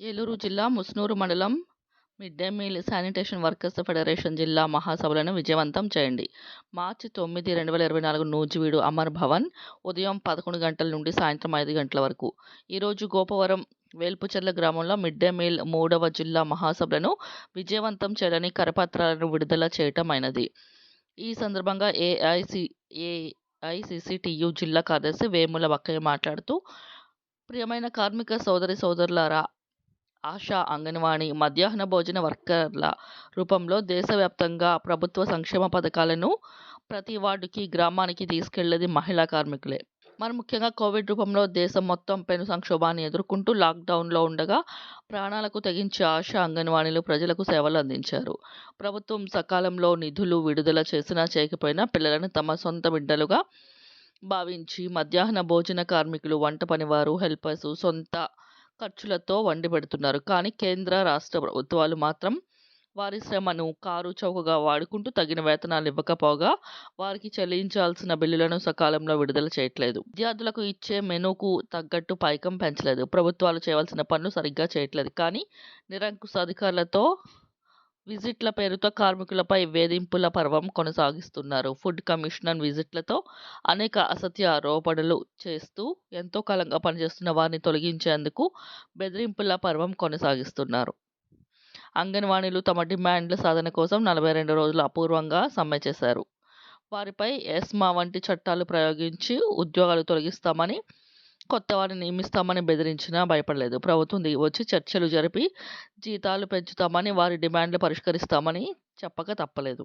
ఏలూరు జిల్లా ముస్నూరు మండలం mid day meal sanitation workers federation జిల్లా మహాసభలను విజయవంతం చేయండి. మార్చి తొమ్మిది రెండు వేల ఇరవై నాలుగు నూజివీడు అమర్ భవన్ ఉదయం పదకొండు గంటల నుండి సాయంత్రం ఐదు గంటల వరకు. ఈరోజు గోపవరం వేల్పుచర్ల గ్రామంలో మిడ్ డే మీల్ మూడవ జిల్లా మహాసభలను విజయవంతం చేయడానికి కరపత్రాలను విడుదల చేయటం అయినది. ఈ సందర్భంగా ఏఐసి ఏఐసిసిటియు జిల్లా కార్యదర్శి వేముల బక్కయ్య మాట్లాడుతూ ప్రియమైన కార్మిక సోదరి సోదరులారా ఆశా అంగన్వాడీ మధ్యాహ్న భోజన వర్కర్ల రూపంలో దేశవ్యాప్తంగా ప్రభుత్వ సంక్షేమ పథకాలను ప్రతి వార్డుకి గ్రామానికి తీసుకెళ్ళేది మహిళా కార్మికులే. మరి ముఖ్యంగా కోవిడ్ రూపంలో దేశం మొత్తం పెను సంక్షోభాన్ని ఎదుర్కొంటూ లాక్డౌన్లో ఉండగా ప్రాణాలకు తెగించి ఆశా అంగన్వాడీలు ప్రజలకు సేవలు అందించారు. ప్రభుత్వం సకాలంలో నిధులు విడుదల చేసినా చేయకపోయినా పిల్లలను తమ సొంత బిడ్డలుగా భావించి మధ్యాహ్న భోజన కార్మికులు వంట పనివారు హెల్పర్స్ సొంత ఖర్చులతో వండి పెడుతున్నారు. కానీ కేంద్ర రాష్ట్ర ప్రభుత్వాలు మాత్రం వారి శ్రమను కారు చౌకగా వాడుకుంటూ తగిన వేతనాలు ఇవ్వకపోగా వారికి చెల్లించాల్సిన బిల్లులను సకాలంలో విడుదల చేయట్లేదు. విద్యార్థులకు ఇచ్చే మెనూకు తగ్గట్టు పైకం పెంచలేదు. ప్రభుత్వాలు చేయవలసిన పనులు సరిగ్గా చేయట్లేదు. కానీ నిరంకుశ అధికారులతో విజిట్ల పేరుతో కార్మికులపై వేధింపుల పర్వం కొనసాగిస్తున్నారు. ఫుడ్ కమిషనర్ విజిట్లతో అనేక అసత్య ఆరోపణలు చేస్తూ ఎంతో కాలంగా పనిచేస్తున్న వారిని తొలగించేందుకు బెదిరింపుల పర్వం కొనసాగిస్తున్నారు. అంగన్వాడీలు తమ డిమాండ్ల సాధన కోసం నలభై రెండు రోజులు అపూర్వంగా సమ్మె చేశారు. వారిపై ఎస్మా వంటి చట్టాలు ప్రయోగించి ఉద్యోగాలు తొలగిస్తామని కొత్త వారిని నియమిస్తామని బెదిరించినా భయపడలేదు. ప్రభుత్వం దిగి వచ్చి చర్చలు జరిపి జీతాలు పెంచుతామని వారి డిమాండ్లు పరిష్కరిస్తామని చెప్పక తప్పలేదు.